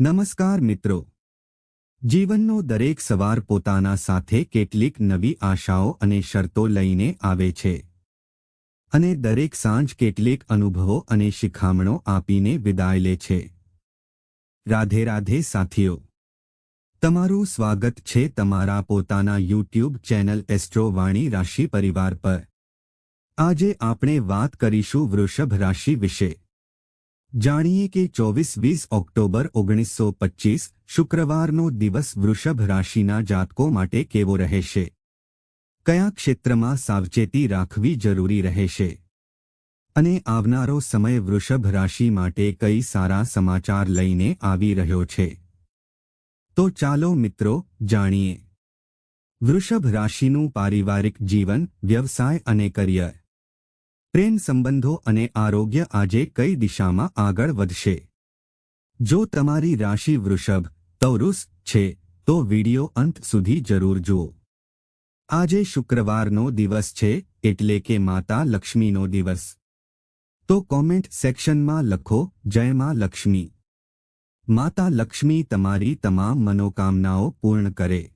નમસ્કાર મિત્રો. જીવનનો દરેક સવાર પોતાના સાથે કેટલીક નવી આશાઓ અને શરતો લઈને આવે છે. અને દરેક સાંજ કેટલીક અનુભવો અને શિખામણો આપીને વિદાય લે છે. રાધે રાધે સાથીઓ. તમારું સ્વાગત છે તમારા પોતાના યુટ્યુબ ચેનલ એસ્ટ્રોવાણી રાશિ પરિવાર પર. આજે આપણે વાત કરીશું વૃષભ રાશિ વિશે. જાણીએ કે ચોવીસ વીસ ઓક્ટોબર ઓગણીસો પચ્ચીસ શુક્રવારનો દિવસ વૃષભ રાશિના જાતકો માટે કેવો રહેશે? કયા ક્ષેત્રમાં સાવચેતી રાખવી જરૂરી રહેશે? અને આવનારો સમય વૃષભ રાશિ માટે કઈ સારા સમાચાર લઈને આવી રહ્યો છે? તો ચાલો મિત્રો જાણીએ. વૃષભ રાશિનું પારિવારિક જીવન, વ્યવસાય અને કરિયર. પ્રેમ સંબંધો અને આરોગ્ય આજે કઈ દિશામાં આગળ વધશે? જો તમારી રાશિ વૃષભ તૌરુસ છે, તો વિડિયો અંત સુધી જરૂર જુઓ. આજે શુક્રવારનો દિવસ છે, એટલે કે માતા લક્ષ્મીનો દિવસ. તો કોમેન્ટ સેક્શનમાં લખો, જય માં લક્ષ્મી. માતા લક્ષ્મી તમારી તમામ મનોકામનાઓ પૂર્ણ કરે.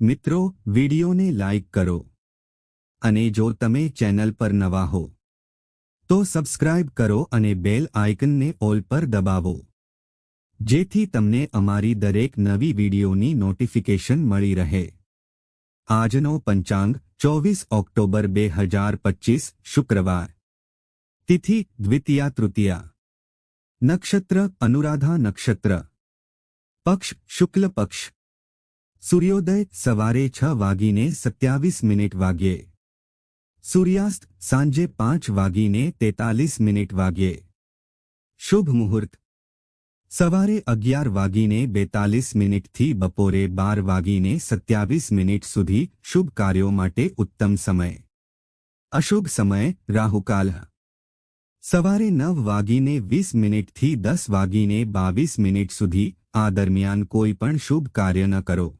મિત્રો, વિડિયોને લાઇક કરો. અને જો તમે ચેનલ પર નવા હો, તો સબસ્ક્રાઇબ કરો અને બેલ આઇકનને ઓલ પર દબાવો. જેથી તમને અમારી દરેક નવી વિડીયોની નોટિફિકેશન મળી રહે. આજનો પંચાંગ, ચોવીસ ઓક્ટોબર બે હજાર પચીસ, શુક્રવાર. તિથિ, દ્વિતીયા તૃતીયા. નક્ષત્ર, અનુરાધા નક્ષત્ર. પક્ષ, શુક્લ પક્ષ. સૂર્યોદય, સવારે છ વાગીને સત્યાવીસ મિનિટ વાગ્યે. સૂર્યાસ્ત સાંજે પાંચ વાગીને તેતાલીસ મિનિટ વાગ્યે. શુભ મુહૂર્ત. સવારે અગિયાર વાગીને બેતાલીસ મિનિટથી બપોરે બાર વાગીને સત્યાવીસ મિનિટ સુધી શુભ કાર્યો માટે ઉત્તમ સમય. અશુભ સમય, રાહુકાલ. સવારે નવ વાગીને વીસ મિનિટથી દસ વાગીને બાવીસ મિનિટ સુધી આ દરમિયાન કોઈ પણ શુભ કાર્ય ન કરો.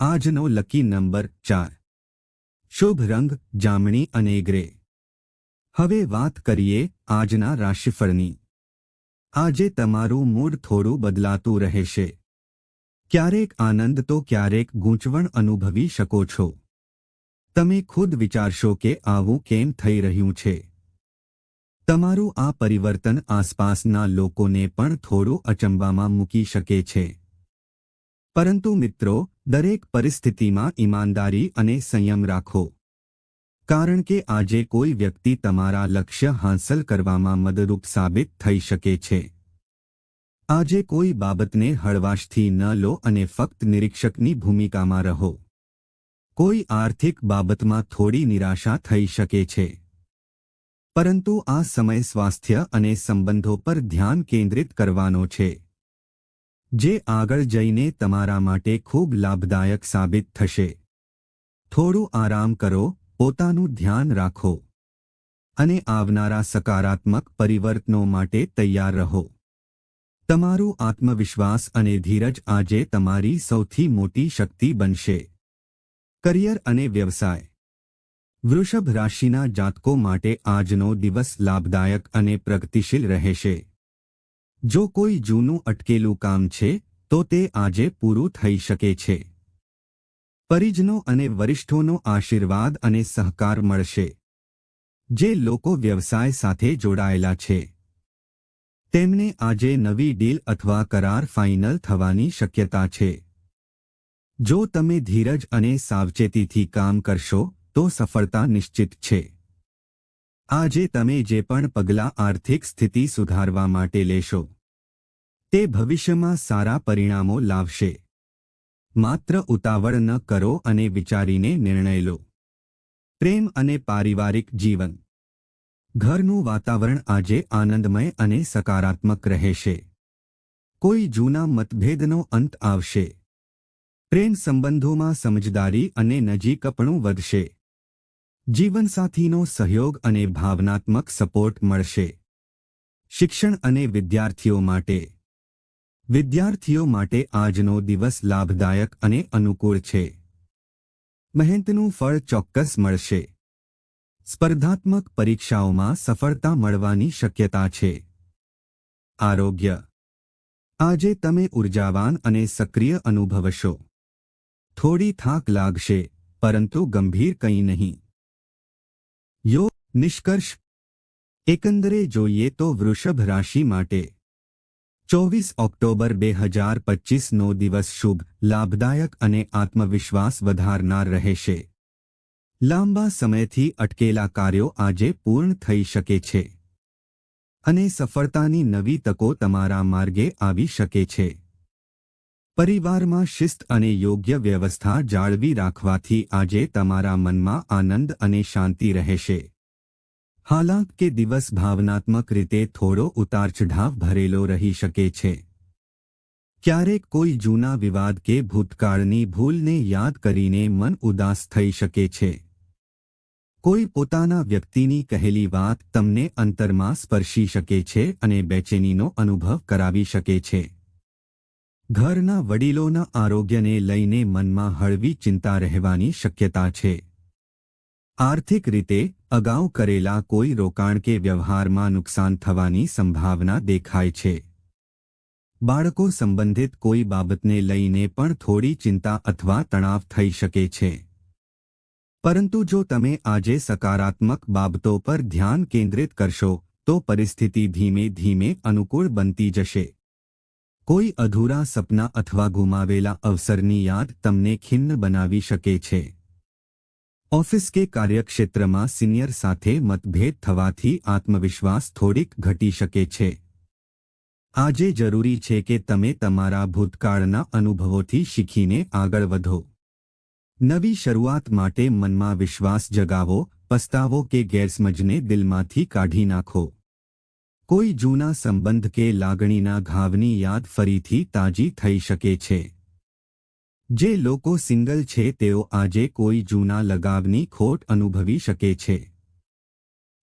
આજનો લકી નંબર ચાર. શુભ રંગ, જામણી અને ગ્રે. હવે વાત કરીએ આજના રાશિફળની. આજે તમારું મૂડ થોડું બદલાતું રહેશે. ક્યારેક આનંદ તો ક્યારેક ગૂંચવણ અનુભવી શકો છો. તમે ખુદ વિચારશો કે આવું કેમ થઈ રહ્યું છે. તમારું આ પરિવર્તન આસપાસના લોકોને પણ થોડું અચંબામાં મૂકી શકે છે. પરંતુ મિત્રો દરેક પરિસ્થિતિમાં ઈમાનદારી અને સંયમ રાખો. કારણ કે આજે કોઈ વ્યક્તિ તમારા લક્ષ્ય હાંસલ કરવામાં મદદરૂપ સાબિત થઈ શકે છે. આજે કોઈ બાબતને હળવાશથી ન લો અને ફક્ત નિરીક્ષકની ભૂમિકામાં રહો. કોઈ આર્થિક બાબતમાં થોડી નિરાશા થઈ શકે છે. પરંતુ આ સમય સ્વાસ્થ્ય અને સંબંધો પર ધ્યાન કેન્દ્રિત કરવાનો છે. જે આગળ જઈને તમારા માટે ખૂબ લાભદાયક સાબિત થશે. થોડું આરામ કરો, પોતાનું ધ્યાન રાખો. અને આવનારા સકારાત્મક પરિવર્તનો માટે તૈયાર રહો. તમારું આત્મવિશ્વાસ અને ધીરજ આજે તમારી સૌથી મોટી શક્તિ બનશે. કરિયર અને વ્યવસાય. વૃષભ રાશિના જાતકો માટે આજનો દિવસ લાભદાયક અને પ્રગતિશીલ રહેશે. જો કોઈ જૂનું અટકેલું કામ છે, તો તે આજે પૂરું થઈ શકે છે. પરિજનો અને વરિષ્ઠોનો આશીર્વાદ અને સહકાર મળશે. જે લોકો વ્યવસાય સાથે જોડાયેલા છે. તેમને આજે નવી ડીલ અથવા કરાર ફાઇનલ થવાની શક્યતા છે. જો તમે ધીરજ અને સાવચેતીથી કામ કરશો, તો સફળતા નિશ્ચિત છે. આજે તમે જે પણ પગલાં આર્થિક સ્થિતિ સુધારવા માટે લેશો, તે ભવિષ્યમાં સારા પરિણામો લાવશે. માત્ર ઉતાવળ ન કરો અને વિચારીને નિર્ણય લો. પ્રેમ અને પારિવારિક જીવન. ઘરનું વાતાવરણ આજે આનંદમય અને સકારાત્મક રહેશે. કોઈ જૂના મતભેદનો અંત આવશે. પ્રેમ સંબંધોમાં સમજદારી અને નજીકપણું વધશે. જીવનસાથીનો સહયોગ અને ભાવનાત્મક સપોર્ટ મળશે. શિક્ષણ અને વિદ્યાર્થીઓ માટે. વિદ્યાર્થીઓ માટે આજનો દિવસ લાભદાયક અને અનુકૂળ છે. મહેનતનું ફળ ચોક્કસ મળશે. સ્પર્ધાત્મક પરીક્ષાઓમાં સફળતા મળવાની શક્યતા છે. આરોગ્ય. આજે તમે ઉર્જાવાન અને સક્રિય અનુભવશો. થોડી થાક લાગશે, પરંતુ ગંભીર કંઈ નહીં. યો, નિષ્કર્ષ. એકંદરે જોઈએ તો વૃષભ રાશિ માટે ચોવીસ ઓક્ટોબર બે હજાર પચીસનો દિવસ શુભ, લાભદાયક અને આત્મવિશ્વાસ વધારનાર રહેશે. લાંબા સમયથી અટકેલા કાર્યો આજે પૂર્ણ થઈ શકે છે. અને સફળતાની નવી તકો તમારા માર્ગે આવી શકે છે. પરિવારમાં શિસ્ત અને યોગ્ય વ્યવસ્થા જાળવી રાખવાથી આજે તમારા મનમાં આનંદ અને શાંતિ રહેશે. હાલાંક કે દિવસ ભાવનાત્મક રીતે થોડો ઉતારચઢાવ ભરેલો રહી શકે છે. ક્યારેક કોઈ જૂના વિવાદ કે ભૂતકાળની ભૂલને યાદ કરીને મન ઉદાસ થઈ શકે છે. કોઈ પોતાના વ્યક્તિની કહેલી વાત તમને અંતરમાં સ્પર્શી શકે છે અને બેચેનીનો અનુભવ કરાવી શકે છે. ઘરના વડીલોના આરોગ્યને લઈને મનમાં હળવી ચિંતા રહેવાની શક્યતા છે. આર્થિક રીતે, અગાઉ કરેલા કોઈ રોકાણ કે વ્યવહારમાં નુકસાન થવાની સંભાવના દેખાય છે. બાળકો સંબંધિત કોઈ બાબતને લઈને પણ થોડી ચિંતા અથવા તણાવ થઈ શકે છે. પરંતુ જો તમે આજે સકારાત્મક બાબતો પર ધ્યાન કેન્દ્રિત કરશો, તો પરિસ્થિતિ ધીમે ધીમે અનુકૂળ બનતી જશે. કોઈ અધૂરા સપના અથવા ગુમાવેલા અવસરની યાદ તમને ખિન્ન બનાવી શકે છે. ઓફિસ કે કાર્યક્ષેત્રમાં સિનિયર સાથે મતભેદ થવાથી આત્મવિશ્વાસ થોડીક ઘટી શકે છે. આજે જરૂરી છે કે તમે તમારા ભૂતકાળના અનુભવોથી શીખીને આગળ વધો. નવી શરૂઆત માટે મનમાં વિશ્વાસ જગાવો, પસ્તાવો કે ગેરસમજને દિલમાંથી કાઢી નાખો. કોઈ જૂના સંબંધ કે લાગણીના ઘાવની યાદ ફરીથી તાજી થઈ શકે છે. જે લોકો સિંગલ છે, તેઓ આજે કોઈ જૂના લગાવની ખોટ અનુભવી શકે છે.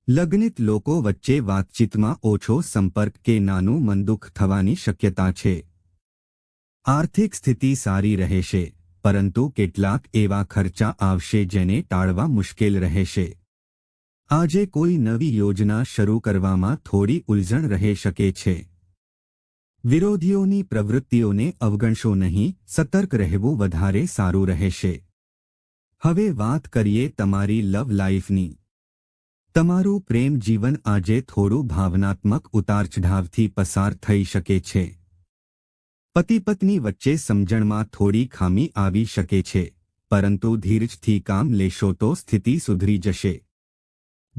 લગ્નિત લોકો વચ્ચે વાતચીતમાં ઓછો સંપર્ક કે નાનું મનદુખ થવાની શક્યતા છે. આર્થિક સ્થિતિ સારી રહેશે, પરંતુ કેટલાક એવા ખર્ચા આવશે જેને ટાળવા મુશ્કેલ રહેશે. આજે કોઈ નવી યોજના શરૂ કરવામાં થોડી ઉલઝણ રહી શકે છે. વિરોધીઓની પ્રવૃત્તિઓને અવગણશો નહીં, સતર્ક રહેવું વધારે સારું રહેશે. હવે વાત કરીએ તમારી લવ લાઈફની. તમારું પ્રેમ જીવન આજે થોડું ભાવનાત્મક ઉતારચઢાવથી પસાર થઈ શકે છે. પતિ પત્ની વચ્ચે સમજણમાં થોડી ખામી આવી શકે છે, પરંતુ ધીરજથી કામ લેશો તો સ્થિતિ સુધરી જશે.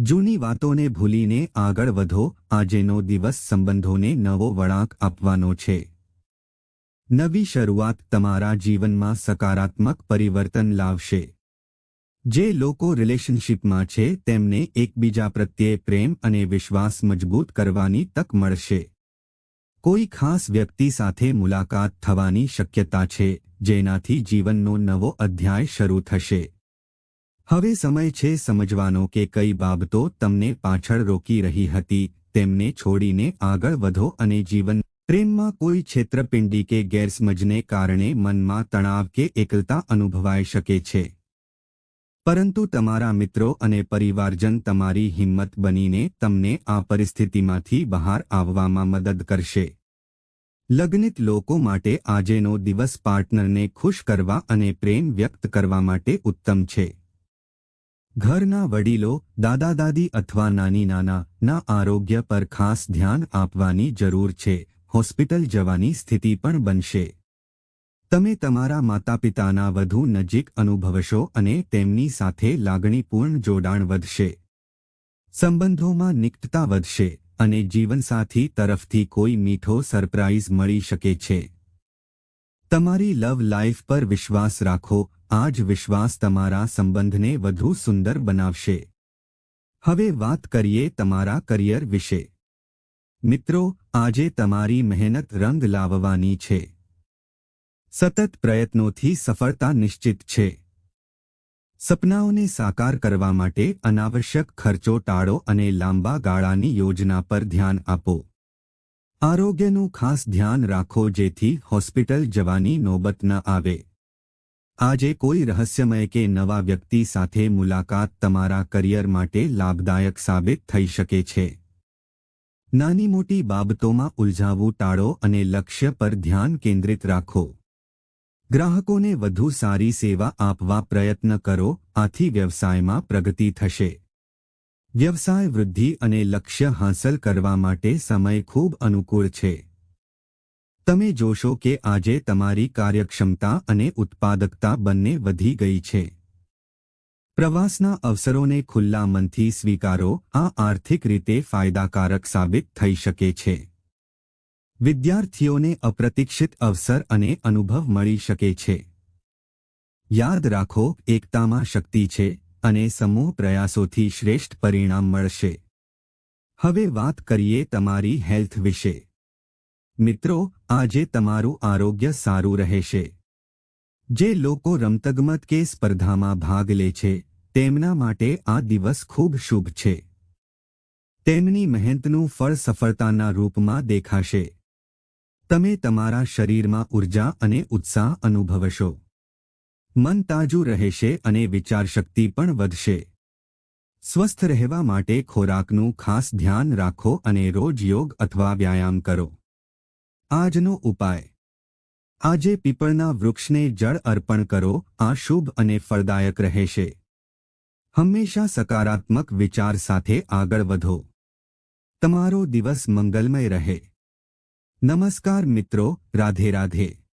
જૂની વાતોને ભૂલીને આગળ વધો, આજેનો દિવસ સંબંધોને નવો વળાંક આપવાનો છે. નવી શરૂઆત તમારા જીવનમાં સકારાત્મક પરિવર્તન લાવશે. જે લોકો રિલેશનશિપમાં છે, તેમને એકબીજા પ્રત્યે પ્રેમ અને વિશ્વાસ મજબૂત કરવાની તક મળશે. કોઈ ખાસ વ્યક્તિ સાથે મુલાકાત થવાની શક્યતા છે, જેનાથી જીવનનો નવો અધ્યાય શરૂ થશે. હવે સમય છે સમજવાનો કે કઈ બાબતો તમને પાછળ રોકી રહી હતી, તેમને છોડીને આગળ વધો અને જીવન પ્રેમમાં કોઈ છેતરપિંડી કે ગેરસમજને કારણે મનમાં તણાવ કે એકલતા અનુભવાઈ શકે છે. પરંતુ તમારા મિત્રો અને પરિવારજન તમારી હિંમત બનીને તમને આ પરિસ્થિતિમાંથી બહાર આવવામાં મદદ કરશે. લગ્નિત લોકો માટે આજેનો દિવસ પાર્ટનરને ખુશ કરવા અને પ્રેમ વ્યક્ત કરવા માટે ઉત્તમ છે. ઘરના વડીલો દાદા દાદી અથવા નાની નાના ના આરોગ્ય પર ખાસ ધ્યાન આપવાની જરૂર છે. હોસ્પિટલ જવાની સ્થિતિ પણ બનશે. તમે તમારા માતાપિતાના વધુ નજીક અનુભવશો અને તેમની સાથે લાગણીપૂર્ણ જોડાણ વધશે. સંબંધોમાં નિકટતા વધશે અને જીવનસાથી તરફથી કોઈ મીઠો સરપ્રાઇઝ મળી શકે છે. તમારી લવ લાઈફ પર વિશ્વાસ રાખો આ જ વિશ્વાસ તમારા સંબંધને વધુ સુંદર બનાવશે. હવે વાત કરીએ તમારા કરિયર વિશે. મિત્રો, આજે તમારી મહેનત રંગ લાવવાની છે. સતત પ્રયત્નોથી સફળતા નિશ્ચિત છે. સપનાઓને સાકાર કરવા માટે અનાવશ્યક ખર્ચો ટાળો અને લાંબા ગાળાની યોજના પર ધ્યાન આપો. આરોગ્યનું ખાસ ધ્યાન રાખો જેથી હોસ્પિટલ જવાની નોબત ન આવે. આજે કોઈ રહસ્યમય કે નવા વ્યક્તિ સાથે મુલાકાત તમારા કરિયર માટે લાભદાયક સાબિત થઈ શકે છે. નાની મોટી બાબતોમાં ઉલઝાવું ટાળો અને લક્ષ્ય પર ધ્યાન કેન્દ્રિત રાખો. ગ્રાહકોને વધુ સારી સેવા આપવા પ્રયત્ન કરો, આથી વ્યવસાયમાં પ્રગતિ થશે. વ્યવસાય વૃદ્ધિ અને લક્ષ્ય હાંસલ કરવા માટે સમય ખૂબ અનુકૂળ છે. તમે જોશો કે આજે તમારી કાર્યક્ષમતા અને ઉત્પાદકતા બંને વધી ગઈ છે. પ્રવાસના અવસરોને ખુલ્લા મનથી સ્વીકારો, આ આર્થિક રીતે ફાયદાકારક સાબિત થઈ શકે છે. વિદ્યાર્થીઓને અપ્રતિક્ષિત અવસર અને અનુભવ મળી શકે છે. યાદ રાખો, એકતામાં શક્તિ છે અને સમૂહ પ્રયાસોથી શ્રેષ્ઠ પરિણામ મળશે. હવે વાત કરીએ તમારી હેલ્થ વિશે. મિત્રો, આજે તમારું આરોગ્ય સારું રહેશે. જે લોકો રમતગમત કે સ્પર્ધામાં ભાગ લે છે, તેમના માટે આ દિવસ ખૂબ શુભ છે. તેમની મહેનતનું ફળ સફળતાના રૂપમાં દેખાશે. તમે તમારા શરીરમાં ઊર્જા અને ઉત્સાહ અનુભવશો. મન તાજું રહેશે અને વિચારશક્તિ પણ વધશે. સ્વસ્થ રહેવા માટે ખોરાકનું ખાસ ધ્યાન રાખો અને રોજ યોગ અથવા વ્યાયામ કરો. આજનો ઉપાય. આજે પીપળના વૃક્ષને જળ અર્પણ કરો, આ શુભ અને ફળદાયક રહેશે. હંમેશા સકારાત્મક વિચાર સાથે આગળ વધો. તમારો દિવસ મંગલમય રહે. નમસ્કાર મિત્રો, રાધે રાધે.